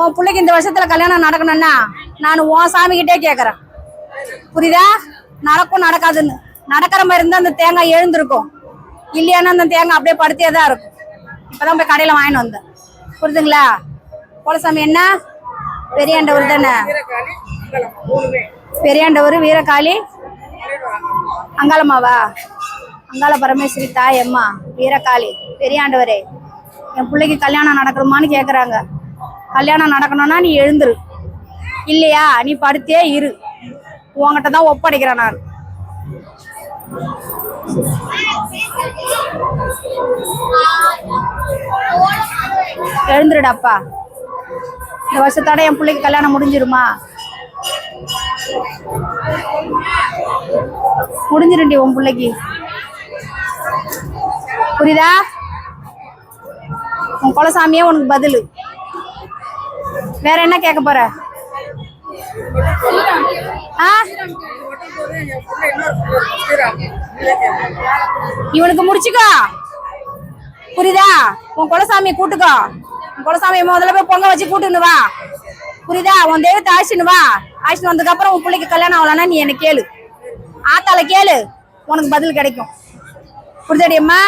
உன் பிள்ளைக்கு இந்த வருஷத்துல கல்யாணம் நடக்கணும்னா நான் உன் சாமி கிட்டே கேக்குறேன். புரியுதா? நடக்கும் நடக்காதுன்னு. நடக்கிற மாதிரி இருந்தா அந்த தேங்காய் எழுந்திருக்கும். இல்லையானா அந்த தேங்காய் அப்படியே படுத்தே தான் இருக்கும். இப்பதான் போய் கடையில வாங்கிட்டு வந்தேன். புரியுதுங்களா? கோலசாமி என்ன? பெரியாண்டவர் தானே? பெரியாண்டவர் வீரகாளி. அங்காளம்மாவா? அங்காள பரமேஸ்வரி தாய் அம்மா. வீரகாளி. பெரியாண்டவரே என் பிள்ளைக்கு கல்யாணம் நடக்கணுமான்னு கேட்குறாங்க கல்யாணம் நடக்கணும்னா நீ எழுந்துரு. இல்லையா? நீ படுத்தே இரு. உன்கிட்ட தான் ஒப்படைக்கிறேன் நான். எழுந்துருடாப்பா. இந்த வருஷத்தோட என் பிள்ளைக்கு கல்யாணம் முடிஞ்சிருமா? முடிஞ்சிருண்டி உன் பிள்ளைக்கு. புரியுதா? உன் குலசாமியே உனக்கு பதிலு. வேற என்ன கேட்க போற? ஆ? இவனுக்கு முடிச்சுக்கோ. புரியுதா? உன் குலசாமியை கூட்டுக்கோ. உன் குலசாமியை முதல்ல போய் பொங்க வச்சு கூட்டுன்னு வா. புரியுதா? உன் தெய்வத்தை ஆயிடுச்சுன்னு வா. அழைச்சின்னு வந்ததுக்கு அப்புறம் உன் பிள்ளைக்கு கல்யாணம் ஆகலன்னா நீ என்ன கேளு. ஆத்தால கேளு. உனக்கு பதில் கிடைக்கும். புரிதடியம்மா